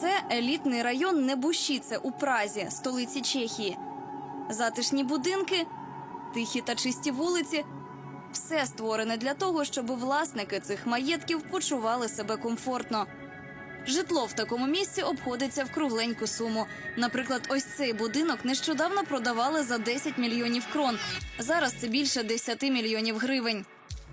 Це елітний район Небушіце у Празі, столиці Чехії. Затишні будинки, тихі та чисті вулиці. Все створене для того, щоб власники цих маєтків почували себе комфортно. Житло в такому місці обходиться в кругленьку суму. Наприклад, ось цей будинок нещодавно продавали за 10 мільйонів крон. Зараз це більше 10 мільйонів гривень.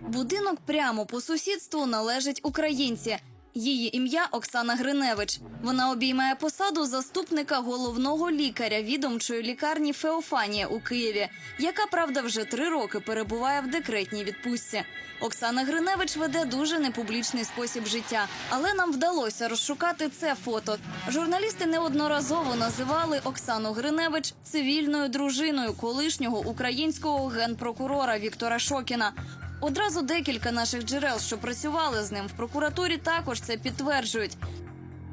Будинок прямо по сусідству належить українці. Її ім'я Оксана Гриневич. Вона обіймає посаду заступника головного лікаря відомчої лікарні Феофанія у Києві, яка правда вже три роки перебуває в декретній відпустці. Оксана Гриневич веде дуже непублічний спосіб життя, але нам вдалося розшукати це фото. Журналісти неодноразово називали Оксану Гриневич цивільною дружиною колишнього українського генпрокурора Віктора Шокіна. Одразу декілька наших джерел, що працювали з ним в прокуратурі, також це підтверджують.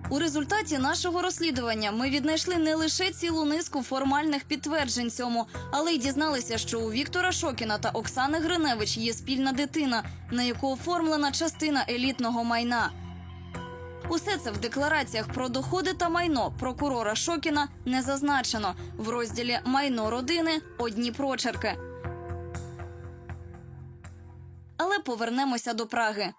У результаті нашого розслідування ми віднайшли не лише цілу низку формальних підтверджень цьому, але й дізналися, що у Віктора Шокіна та Оксани Гриневич є спільна дитина, на яку оформлена частина елітного майна. Усе це в деклараціях про доходи та майно прокурора Шокіна не зазначено. В розділі Майно родини одні прочерки. Повернемося до Праги.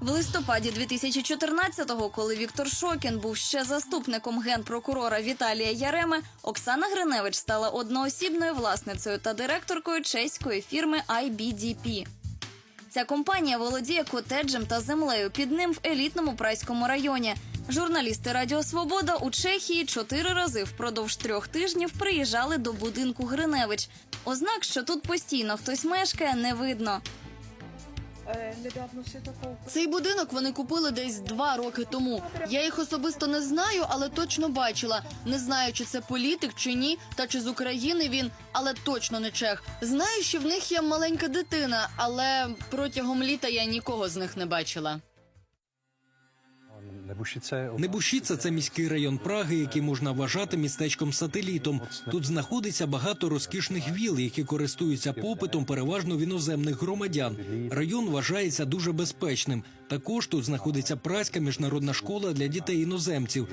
В листопаді 2014-го, коли Віктор Шокін був ще заступником генпрокурора Віталія Яреми, Оксана Гриневич стала одноосібною власницею та директоркою чеської фірми IBDP. Ця компанія володіє котеджем та землею під ним в елітному прайському районі. Журналісти Радіо Свобода у Чехії чотири рази впродовж трьох тижнів приїжджали до будинку Гриневич. Ознак, що тут постійно хтось мешкає, не видно. Цей будинок вони купили десь два роки тому. Я їх особисто не знаю, але точно бачила. Не знаю, чи це політик чи ні, та чи з України він, але точно не чех. Знаю, що в них є маленька дитина, але протягом літа я нікого з них не бачила. Небушіце – це міський район Праги, який можна вважати містечком сателітом. Тут знаходиться багато розкішних віл, які користуються попитом переважно в іноземних громадян. Район вважається дуже безпечним. Також тут знаходиться праська міжнародна школа для дітей іноземців.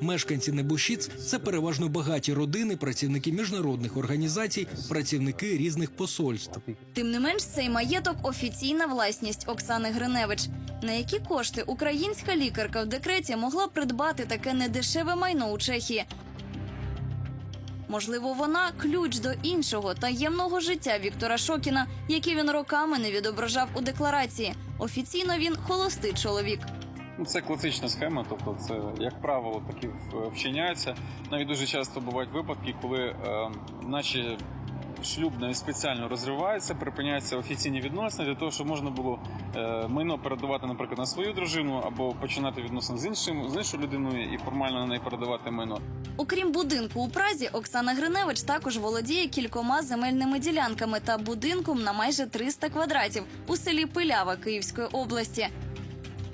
Мешканці Небушіц – це переважно багаті родини, працівники міжнародних організацій, працівники різних посольств. Тим не менш, цей маєток офіційна власність Оксани Гриневич. На які кошти українська лікарка в декреті могла придбати таке недешеве майно у Чехії? Можливо, вона ключ до іншого таємного життя Віктора Шокіна, який він роками не відображав у декларації. Офіційно він холостий чоловік. Ну, це класична схема, тобто це, як правило, такі в- вчиняється. Навіть дуже часто бувають випадки, коли е, наче шлюб навіть спеціально розривається, припиняються офіційні відносини для того, щоб можна було е, майно передавати, наприклад, на свою дружину або починати відносини з іншим з іншою людиною і формально на неї передавати майно. Окрім будинку у Празі, Оксана Гриневич також володіє кількома земельними ділянками та будинком на майже 300 квадратів у селі Пилява Київської області.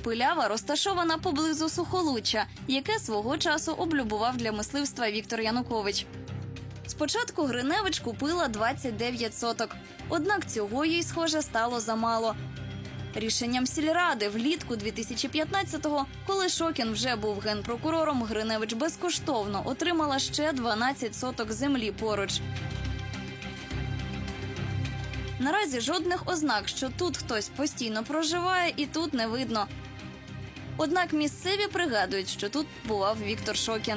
Пилява розташована поблизу Сухолуччя, яке свого часу облюбував для мисливства Віктор Янукович. Спочатку Гриневич купила 29 соток, однак цього їй, схоже, стало замало. Рішенням сільради влітку 2015-го, коли Шокін вже був генпрокурором, Гриневич безкоштовно отримала ще 12 соток землі поруч. Наразі жодних ознак, що тут хтось постійно проживає, і тут не видно. Однак місцеві пригадують, що тут бував Віктор Шокін.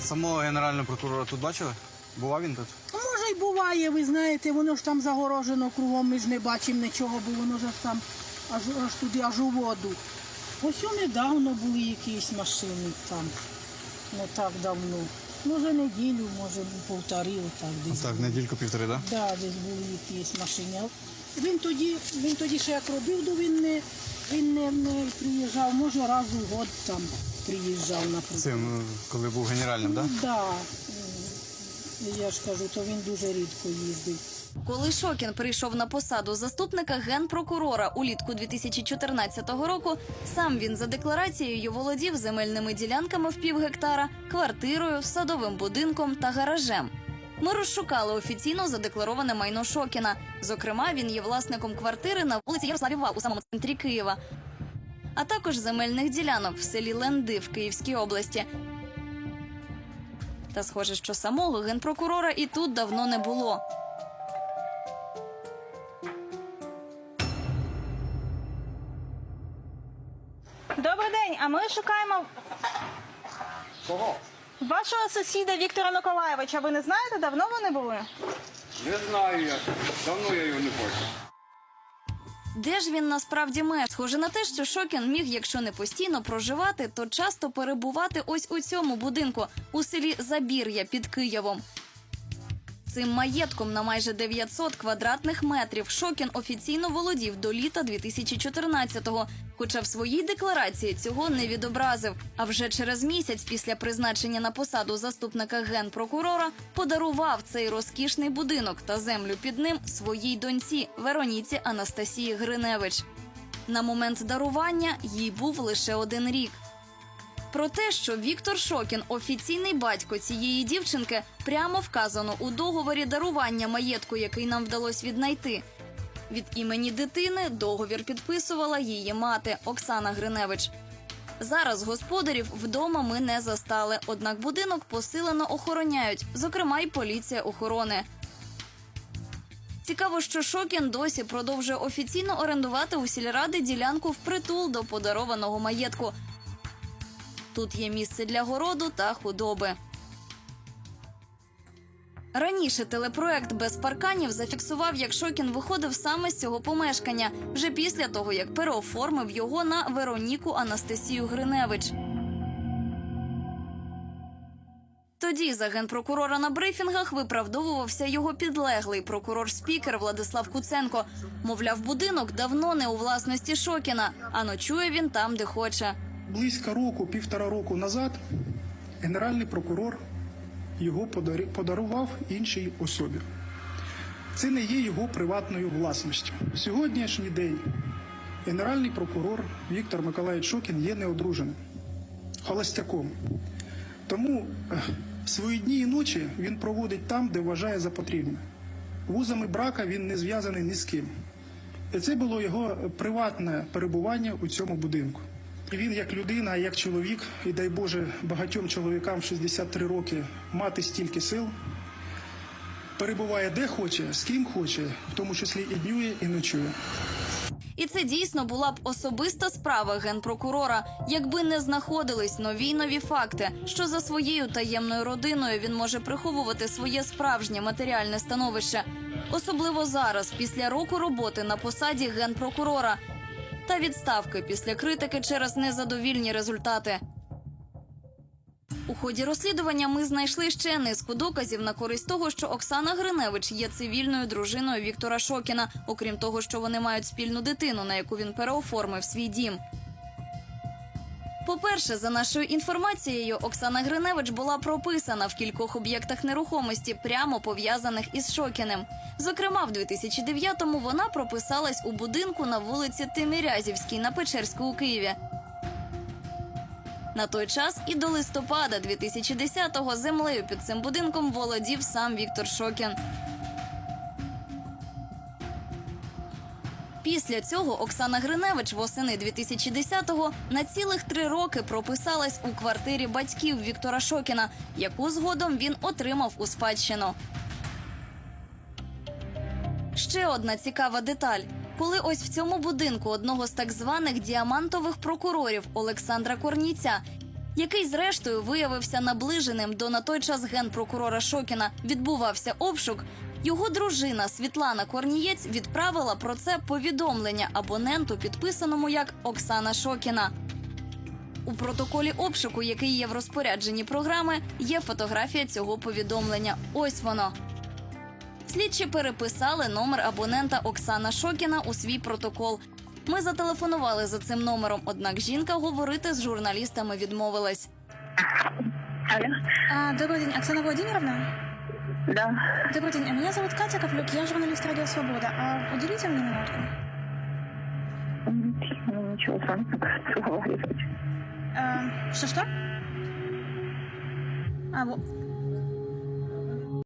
Самого генерального прокурора тут бачили? Бував він тут? Ну, Може, й буває, ви знаєте, воно ж там загорожено кругом, ми ж не бачимо нічого, бо воно ж там аж, аж туди, аж у воду. Ось у недавно були якісь машини там, не так давно. Може, неділю, може, полтори, отак десь. Так, недільку півтори, так? Да, десь були якісь машини. Він тоді, він тоді ще як робив, то він не, він не, не приїжджав, може раз у год там приїжджав, наприклад. Цим, коли був генеральним, так? Да. М, Я ж кажу, то він дуже рідко їздив. Коли Шокін прийшов на посаду заступника генпрокурора улітку 2014 року, сам він за декларацією володів земельними ділянками в пів гектара, квартирою, садовим будинком та гаражем. Ми розшукали офіційно задеклароване майно Шокіна. Зокрема, він є власником квартири на вулиці Ярославів Вал у самому центрі Києва. а також земельних ділянок в селі Ленди в Київській області. Та схоже, що самого генпрокурора і тут давно не було. Добрий день, а ми шукаємо. Кого? Вашого сусіда Віктора Миколаєвича. Ви не знаєте, давно вони були? Не знаю я. Давно я його не бачив. Де ж він насправді мер? Схоже на те, що Шокін міг, якщо не постійно проживати, то часто перебувати ось у цьому будинку у селі Забір'я під Києвом. Цим маєтком на майже 900 квадратних метрів Шокін офіційно володів до літа 2014-го, хоча в своїй декларації цього не відобразив. А вже через місяць після призначення на посаду заступника генпрокурора подарував цей розкішний будинок та землю під ним своїй доньці Вероніці Анастасії Гриневич. На момент дарування їй був лише один рік. Про те, що Віктор Шокін офіційний батько цієї дівчинки, прямо вказано у договорі дарування маєтку, який нам вдалося віднайти. Від імені дитини договір підписувала її мати Оксана Гриневич. Зараз господарів вдома ми не застали, однак будинок посилено охороняють, зокрема й поліція охорони. Цікаво, що Шокін досі продовжує офіційно орендувати у сільради ділянку впритул до подарованого маєтку. Тут є місце для городу та худоби. Раніше телепроект без парканів зафіксував, як Шокін виходив саме з цього помешкання вже після того, як переоформив його на Вероніку Анастасію Гриневич. Тоді за генпрокурора на брифінгах виправдовувався його підлеглий прокурор-спікер Владислав Куценко. Мовляв, будинок давно не у власності Шокіна, а ночує він там, де хоче. Близько року, півтора року назад, генеральний прокурор його подарував іншій особі. Це не є його приватною власністю. Сьогоднішній день генеральний прокурор Віктор Миколаївич Шокін є неодруженим, холостяком. Тому е, свої дні і ночі він проводить там, де вважає за потрібне. Вузами брака він не зв'язаний ні з ким. І це було його приватне перебування у цьому будинку. Він як людина, як чоловік, і дай Боже багатьом чоловікам в 63 роки мати стільки сил, перебуває де хоче, з ким хоче, в тому числі і днює, і ночує. І це дійсно була б особиста справа генпрокурора, якби не знаходились нові нові факти, що за своєю таємною родиною він може приховувати своє справжнє матеріальне становище, особливо зараз, після року роботи на посаді генпрокурора та відставки після критики через незадовільні результати. У ході розслідування ми знайшли ще низку доказів на користь того, що Оксана Гриневич є цивільною дружиною Віктора Шокіна, окрім того, що вони мають спільну дитину, на яку він переоформив свій дім. По-перше, за нашою інформацією, Оксана Гриневич була прописана в кількох об'єктах нерухомості, прямо пов'язаних із Шокіним. Зокрема, в 2009-му вона прописалась у будинку на вулиці Тимирязівській на Печерську у Києві. На той час і до листопада 2010-го землею під цим будинком володів сам Віктор Шокін. Після цього Оксана Гриневич восени 2010-го на цілих три роки прописалась у квартирі батьків Віктора Шокіна, яку згодом він отримав у спадщину. Ще одна цікава деталь. Коли ось в цьому будинку одного з так званих діамантових прокурорів Олександра Корніця, який зрештою виявився наближеним до на той час генпрокурора Шокіна, відбувався обшук. Його дружина Світлана Корнієць відправила про це повідомлення абоненту, підписаному як Оксана Шокіна. У протоколі обшуку, який є в розпорядженні програми, є фотографія цього повідомлення. Ось воно. Слідчі переписали номер абонента Оксана Шокіна у свій протокол. Ми зателефонували за цим номером, однак жінка говорити з журналістами відмовилась. Алло, А, добрий день, Оксана Владимировна. Да. Добрый день, меня зовут Катя Коплюк, я журналист Радио Свобода. А уделите мне минутку? Ну, ничего, с вами разговаривать. Что-что? А, во-